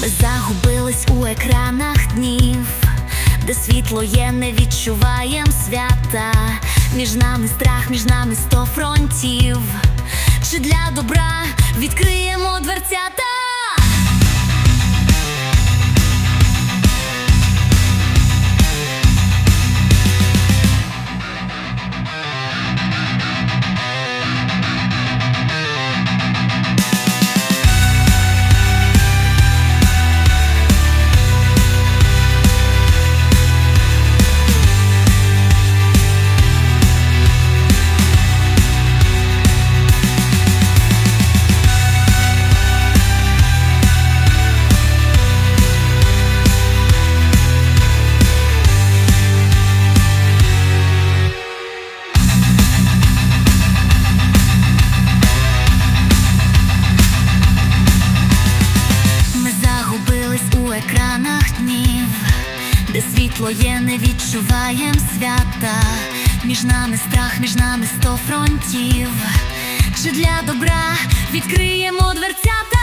Ми загубились у екранах днів, де світло є, не відчуваєм свята. Між нами страх, між нами сто фронтів. Чи для добра відкриємо дверцята? Де світло є, не відчуваєм свята. Між нами страх, між нами сто фронтів. Чи для добра відкриємо дверцята?